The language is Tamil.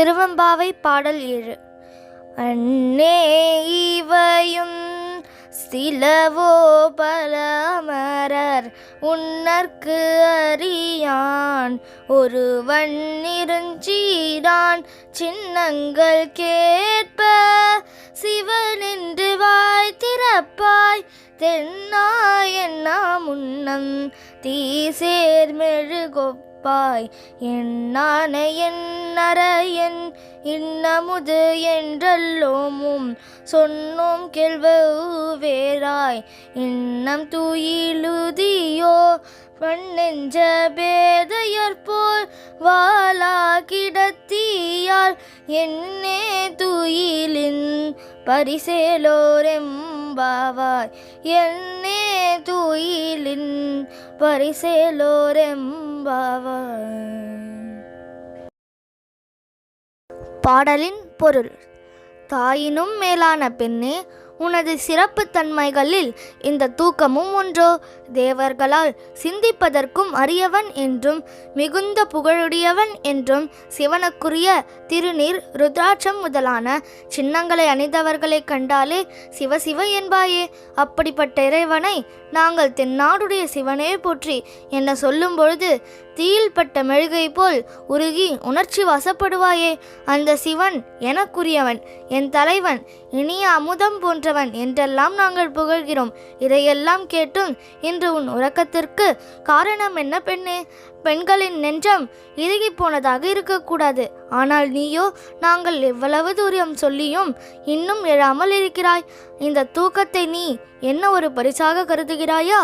திருவம்பாவை பாடல் ஏழு. அன்னே இவையும் சிலவோ பல அமரர் உன்னற்கு அறியான். ஒருவன் இருஞ்சீரான் சின்னங்கள் கேட்ப சிவனின்று வாய் திறப்பாய். தென்னாய் என்ன முன்னம் தீசேர் மெழுகொப்பாய் என்னான என்னறையன் இன்னமுது என்றல்லோமும் சொன்னோம் கேள்வேராய் இன்னம் தூயிலுதியோ நெஞ்ச பேதையற்போல் வாளா கிடத்தியால் என்னே துயிலின் பரிசேலோரெம்பாவாய். என்னே துயிலின் பரிசேலோரெம்பாவாய் பாடலின் பொருள். தாயினும் மேலான பெண்ணே உனது சிறப்பு தன்மைகளில் இந்த தூக்கமும் ஒன்றோ. தேவர்களால் சிந்திப்பதற்கும் அரியவன் என்றும் மிகுந்த புகழுடையவன் என்றும் சிவனுக்குரிய திருநீர் ருத்ராட்சம் முதலான சின்னங்களை அணிந்தவர்களைக் கண்டாலே சிவசிவ என்பாயே. அப்படிப்பட்ட இறைவனை நாங்கள் தென்னாடுடைய சிவனே போற்றி என்ன சொல்லும் பொழுது தீயில் பட்ட மெழுகை போல் உருகி உணர்ச்சி வசப்படுவாயே. அந்த சிவன் எனக்குரியவன் என் தலைவன் இனிய அமுதம் போன்ற போன்றவன் என்றெல்லாம் நாங்கள் புகழ்கிறோம். இதையெல்லாம் கேட்டும் இன்று உன் உறக்கத்திற்கு காரணம் என்ன பெண்ணே? பெண்களின் நெஞ்சம் இறுகி போனதாக இருக்கக்கூடாது. ஆனால் நீயோ நாங்கள் எவ்வளவு தூரம் சொல்லியும் இன்னும் எழாமல் இருக்கிறாய். இந்த தூக்கத்தை நீ என்ன ஒரு பரிசாக கருதுகிறாயா?